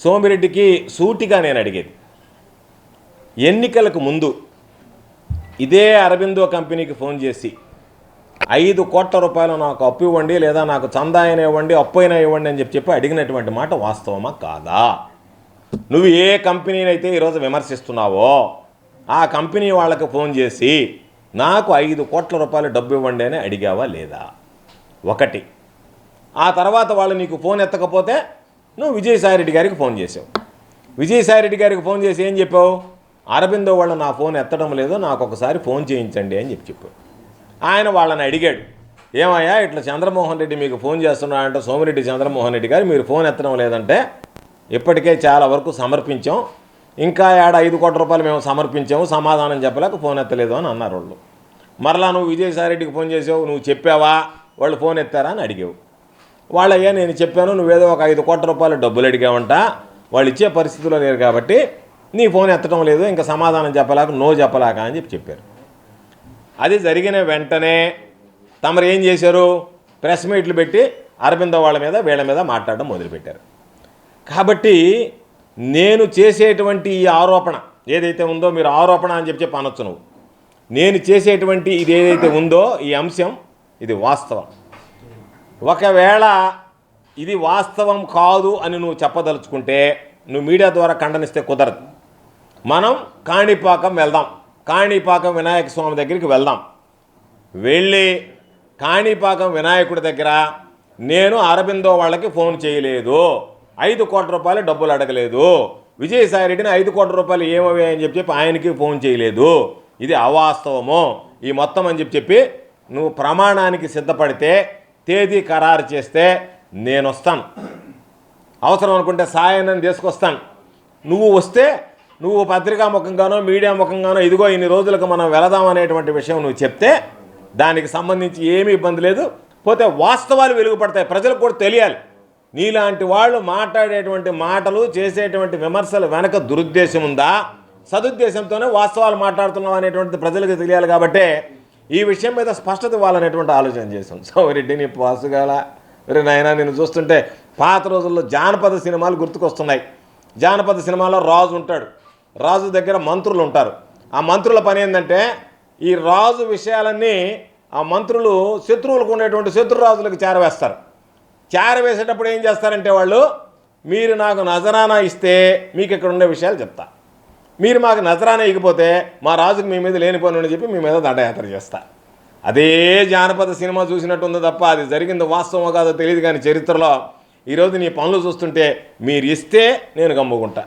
సోమిరెడ్డికి సూటిగా నేను అడిగేది. ఎన్నికలకు ముందు ఇదే అరబిందో కంపెనీకి ఫోన్ చేసి ఐదు కోట్ల రూపాయలు నాకు అప్పు ఇవ్వండి లేదా నాకు చందా అయినా ఇవ్వండి అప్పు అయినా ఇవ్వండి అని చెప్పి చెప్పి అడిగినటువంటి మాట వాస్తవమా కాదా? నువ్వు ఏ కంపెనీని అయితే ఈరోజు విమర్శిస్తున్నావో ఆ కంపెనీ వాళ్ళకి ఫోన్ చేసి నాకు ఐదు కోట్ల రూపాయలు డబ్బు ఇవ్వండి అని అడిగావా లేదా? ఒకటి. ఆ తర్వాత వాళ్ళు నీకు ఫోన్ ఎత్తకపోతే నువ్వు విజయసాయిరెడ్డి గారికి ఫోన్ చేసావు. విజయసాయిరెడ్డి గారికి ఫోన్ చేసి ఏం చెప్పావు? అరబిందో వాళ్ళు నా ఫోన్ ఎత్తడం లేదు నాకు ఒకసారి ఫోన్ చేయించండి అని చెప్పి చెప్పావు ఆయన వాళ్ళని అడిగాడు. ఏమయ్యా ఇట్లా చంద్రమోహన్ రెడ్డి మీకు ఫోన్ చేస్తున్నాడంటే సోమిరెడ్డి చంద్రమోహన్ రెడ్డి గారు మీరు ఫోన్ ఎత్తడం లేదంటే ఇప్పటికే చాలా వరకు సమర్పించాం. ఇంకా ఏడ ఐదు కోట్ల రూపాయలు మేము సమర్పించాము సమాధానం చెప్పలేక ఫోన్ ఎత్తలేదు అని అన్నారు వాళ్ళు. మరలా నువ్వు విజయసాయిరెడ్డికి ఫోన్ చేసావు నువ్వు చెప్పావా? వాళ్ళు ఫోన్ ఎత్తారా అని అడిగావు. వాళ్ళయ్యా నేను చెప్పాను నువ్వేదో ఒక ఐదు కోట్ల రూపాయలు డబ్బులు అడిగావంట. వాళ్ళు ఇచ్చే పరిస్థితిలో లేరు కాబట్టి నీ ఫోన్ ఎత్తడం లేదు ఇంకా సమాధానం చెప్పలేక నో చెప్పలేక అని చెప్పి చెప్పారు. అది జరిగిన వెంటనే తమరు ఏం చేశారు? ప్రెస్ మీట్లు పెట్టి అరవిందో వాళ్ళ మీద వీళ్ళ మీద మాట్లాడడం మొదలుపెట్టారు. కాబట్టి నేను చేసేటువంటి ఈ ఆరోపణ ఏదైతే ఉందో మీరు ఆరోపణ అని చెప్పి చెప్పి అనొచ్చు నువ్వు. నేను చేసేటువంటి ఇది ఏదైతే ఉందో ఈ అంశం ఇది వాస్తవం. ఒకవేళ ఇది వాస్తవం కాదు అని నువ్వు చెప్పదలుచుకుంటే నువ్వు మీడియా ద్వారా ఖండనిస్తే కుదరదు. మనం కాణిపాకం వెళ్దాం. కాణిపాకం వినాయక స్వామి దగ్గరికి వెళ్దాం. వెళ్ళి కాణిపాకం వినాయకుడి దగ్గర నేను అరబిందో వాళ్ళకి ఫోన్ చేయలేదు. ఐదు కోట్ల రూపాయలు డబ్బులు అడగలేదు. విజయసాయిరెడ్డిని ఐదు కోట్ల రూపాయలు ఏమవి అని చెప్పి చెప్పి ఆయనకి ఫోన్ చేయలేదు. ఇది అవాస్తవము? ఈ మొత్తం అని చెప్పి చెప్పి నువ్వు ప్రమాణానికి సిద్ధపడితే తేదీ ఖరారు చేస్తే నేను వస్తాను అవసరం అనుకుంటే సాయంత్రం తీసుకొస్తాను. నువ్వు వస్తే నువ్వు పత్రికా ముఖంగానో మీడియా ముఖంగానో ఇదిగో ఇన్ని రోజులకు మనం వెళదాం అనేటువంటి విషయం నువ్వు చెప్తే దానికి సంబంధించి ఏమీ ఇబ్బంది లేదు. పోతే వాస్తవాలు వెలుగుపడతాయి. ప్రజలకు కూడా తెలియాలి. నీలాంటి వాళ్ళు మాట్లాడేటువంటి మాటలు చేసేటువంటి విమర్శలు వెనక దురుద్దేశం ఉందా? సదుద్దేశంతోనే వాస్తవాలు మాట్లాడుతున్నాం అనేటువంటిది ప్రజలకు తెలియాలి కాబట్టే ఈ విషయం మీద స్పష్టత ఇవ్వాలనేటువంటి ఆలోచన చేశాం. సో నీ పాసుగాల రే నాయనా నేను చూస్తుంటే పాత రోజుల్లో జానపద సినిమాలు గుర్తుకొస్తున్నాయి. జానపద సినిమాలో రాజు ఉంటాడు. రాజు దగ్గర మంత్రులు ఉంటారు. ఆ మంత్రుల పని ఏంటంటే ఈ రాజు విషయాలన్నీ ఆ మంత్రులు శత్రువులకు ఉండేటువంటి శత్రురాజులకు చేరవేస్తారు. చేరవేసేటప్పుడు ఏం చేస్తారంటే వాళ్ళు మీరు నాకు నజరానా ఇస్తే మీకు ఇక్కడ ఉండే విషయాలు చెప్తా. మీరు మాకు నజరానే ఇకపోతే మా రాజుకు మీ మీద లేనిపోను అని చెప్పి మీ మీద దండయాత్ర చేస్తా. అదే జానపద సినిమా చూసినట్టుంది తప్ప అది జరిగింది వాస్తవమో కాదో తెలియదు కానీ చరిత్రలో ఈరోజు నీ పనులు చూస్తుంటే మీరు ఇస్తే నేను గమ్ముకుంటా.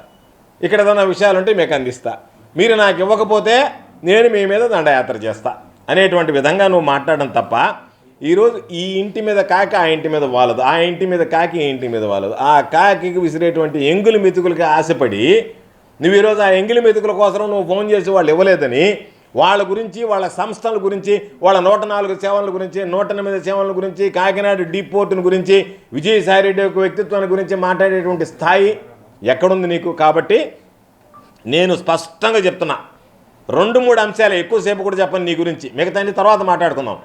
ఇక్కడ ఏదైనా విషయాలు ఉంటే మీకు అందిస్తా. మీరు నాకు ఇవ్వకపోతే నేను మీ మీద దండయాత్ర చేస్తా. అనేటువంటి విధంగా నువ్వు మాట్లాడడం తప్ప ఈరోజు ఈ ఇంటి మీద కాకి ఆ ఇంటి మీద వాలదు ఆ ఇంటి మీద కాకి ఈ ఇంటి మీద వాలదు. ఆ కాకి విసిరేటువంటి ఎంగులు మెతుకులకి ఆశపడి నువ్వు ఈరోజు ఆ ఎంగిలి మెతుకుల కోసం నువ్వు ఫోన్ చేసి వాళ్ళు ఇవ్వలేదని వాళ్ళ గురించి వాళ్ళ సంస్థల గురించి వాళ్ళ నూట నాలుగు సేవల గురించి నూట ఎనిమిది సేవల గురించి కాకినాడ డిపోర్టుని గురించి విజయసాయిరెడ్డి యొక్క వ్యక్తిత్వాన్ని గురించి మాట్లాడేటువంటి స్థాయి ఎక్కడుంది నీకు? కాబట్టి నేను స్పష్టంగా చెప్తున్నా. రెండు మూడు అంశాలు ఎక్కువసేపు కూడా చెప్పను నీ గురించి. మిగతా తర్వాత మాట్లాడుకుందాం.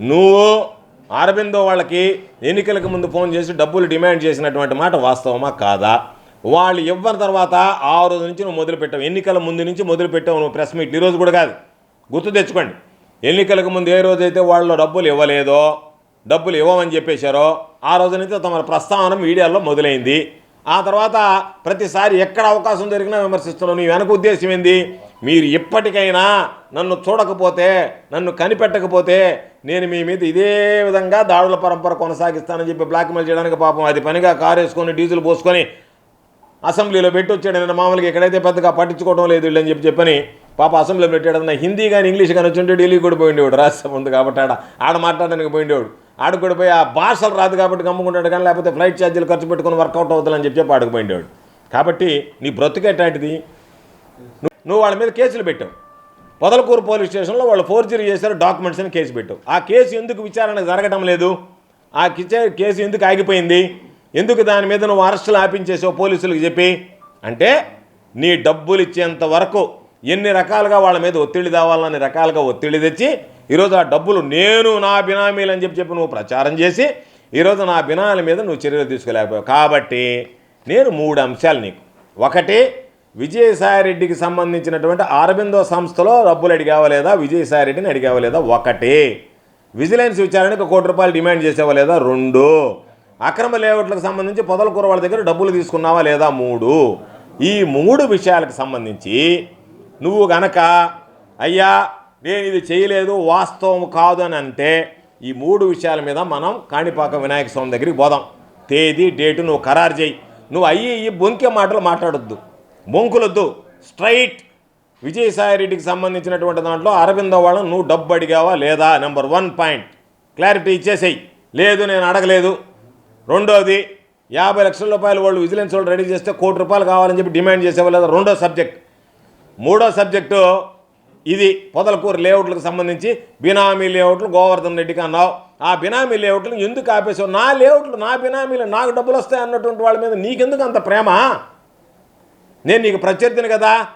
నువ్వు అరబిందో వాళ్ళకి ఎన్నికలకు ముందు ఫోన్ చేసి డబ్బులు డిమాండ్ చేసినటువంటి మాట వాస్తవమా? కాదా? వాళ్ళు ఇవ్వని తర్వాత ఆ రోజు నుంచి నువ్వు మొదలుపెట్టావు ఎన్నికల ముందు నుంచి మొదలుపెట్టావు నువ్వు ప్రెస్ మీట్. ఈ రోజు కూడా కాదు. గుర్తు తెచ్చుకోండి. ఎన్నికలకు ముందు ఏ రోజైతే వాళ్ళు డబ్బులు ఇవ్వలేదో డబ్బులు ఇవ్వమని చెప్పేశారో ఆ రోజు నుంచి తమ ప్రస్తావన మీడియాలో మొదలైంది. ఆ తర్వాత ప్రతిసారి ఎక్కడ అవకాశం దొరికినా విమర్శిస్తున్నావు. నీ వెనక ఉద్దేశం ఏంది? మీరు ఇప్పటికైనా నన్ను చూడకపోతే నన్ను కనిపెట్టకపోతే నేను మీ మీద ఇదే విధంగా దాడుల పరంపర కొనసాగిస్తానని చెప్పి బ్లాక్మెయిల్ చేయడానికి పాపం అది పనిగా కారు వేసుకొని డీజిల్ పోసుకొని అసెంబ్లీలో పెట్టి వచ్చాడు నేను మామూలుగా ఎక్కడైతే పెద్దగా పట్టించుకోవడం లేదు వీళ్ళని చెప్పి చెప్పని పాప అసెంబ్లీలో పెట్టాడు నా హిందీ కానీ ఇంగ్లీష్ కానీ వచ్చి ఢిల్లీ కూడా పోయిండేవాడు రాష్ట్రం ఉంది కాబట్టి ఆడ ఆడ మాట్లాడడానికి పోయిండేవాడు. ఆడ కూడా పోయి ఆ భాషలు రాదు కాబట్టి గమ్ముకుంటాడు కానీ లేకపోతే ఫ్లైట్ ఛార్జీలు ఖర్చు పెట్టుకుని వర్కౌట్ అవుతుందని చెప్పి చెప్పి ఆడుకుపోయిండేవాడు కాబట్టి నీ బ్రతుకేటాంటిది నువ్వు- నువ్వు వాళ్ళ మీద కేసులు పెట్టావు. పొదలకూరు పోలీస్ స్టేషన్లో వాళ్ళు ఫోర్జరీ చేశారు డాక్యుమెంట్స్ అని కేసు పెట్టావు. ఆ కేసు ఎందుకు విచారణ జరగడం లేదు? ఆ కిచే- కేసు ఎందుకు ఆగిపోయింది? ఎందుకు దాని మీద నువ్వు అరెస్టులు ఆపించేసావు పోలీసులకు చెప్పి? అంటే నీ డబ్బులు ఇచ్చేంత వరకు ఎన్ని రకాలుగా వాళ్ళ మీద ఒత్తిడి తేవాలని రకాలుగా ఒత్తిడి తెచ్చి ఈరోజు ఆ డబ్బులు నేను నా బినామీలు అని చెప్పి చెప్పి నువ్వు ప్రచారం చేసి ఈరోజు నా బినాల మీద నువ్వు చర్యలు తీసుకోలేకపోయావు. కాబట్టి నేను మూడు అంశాలు నీకు. ఒకటి విజయసాయిరెడ్డికి సంబంధించినటువంటి అరబిందో సంస్థలో డబ్బులు అడిగావా లేదా? విజయసాయిరెడ్డిని అడిగావా లేదా? ఒకటి విజిలెన్స్ విచారణకు ఒక కోటి రూపాయలు డిమాండ్ చేసేవా లేదా? రెండు అక్రమ లేఅవుట్లకు సంబంధించి పొదలకూర వాళ్ళ దగ్గర డబ్బులు తీసుకున్నావా లేదా మూడు? ఈ మూడు విషయాలకు సంబంధించి నువ్వు గనక అయ్యా నేను ఇది చేయలేదు వాస్తవం కాదు అని అంటే ఈ మూడు విషయాల మీద మనం కాణిపాక వినాయక స్వామి దగ్గరికి పోదాం. తేదీ డేటు నువ్వు ఖరారు చేయి. నువ్వు అయ్యి ఈ బొంకె మాటలు మాట్లాడొద్దు. బొంకులొద్దు. స్ట్రైట్. విజయసాయిరెడ్డికి సంబంధించినటువంటి దాంట్లో అరవిందో వాళ్ళని నువ్వు డబ్బు అడిగావా లేదా? Number one point. క్లారిటీ ఇచ్చేసేయి. లేదు నేను అడగలేదు. రెండోది యాభై లక్షల రూపాయలు వాళ్ళు విజిలెన్స్ వాళ్ళు రెడీ చేస్తే కోటి రూపాయలు కావాలని చెప్పి డిమాండ్ చేసేవాళ్ళు రెండో సబ్జెక్ట్. మూడో సబ్జెక్టు ఇది పొదలకూరు లేఅవుట్లకు సంబంధించి బినామీ లేఅవుట్లు గోవర్ధన్ రెడ్డికి అన్నావు. ఆ బినామీ లేఅవుట్లను ఎందుకు ఆపేసావు? నా లేఅవుట్లు నా బినామీలు నాకు డబ్బులు వస్తాయి అన్నటువంటి వాళ్ళ మీద నీకెందుకు అంత ప్రేమ? నేను నీకు ప్రత్యర్థిని కదా.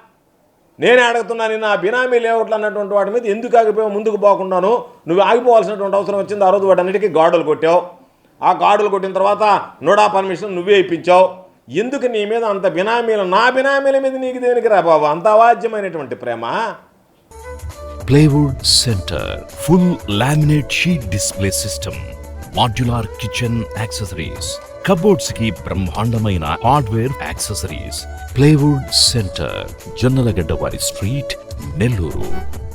నేనే అడుగుతున్నాను నా బినామీ లేఅవుట్లు అన్నటువంటి వాటి మీద ఎందుకు ఆగిపోయావు? ముందుకు పోకుండాను. నువ్వు ఆగిపోవాల్సినటువంటి అవసరం వచ్చింది. ఆ రోజు వాటన్నిటికీ గాడులు కొట్టావు. ఆ గాడులు కొట్టిన తర్వాత నోడా పర్మిషన్ నువ్వే ఇప్పించావు. ఎందుకు నీ మీద అంత బినామీల? నా బినామీల మీద నీకు దేనికి రా బాబు? అంత అవాజ్యమైనటువంటి ప్రేమ? Plywood centre full laminate sheet display system modular kitchen accessories కబోర్డ్స్కి బ్రహ్మాండమైన hardware accessories. Plywood centre Jonnalagadda వారి స్ట్రీట్ నెల్లూరు.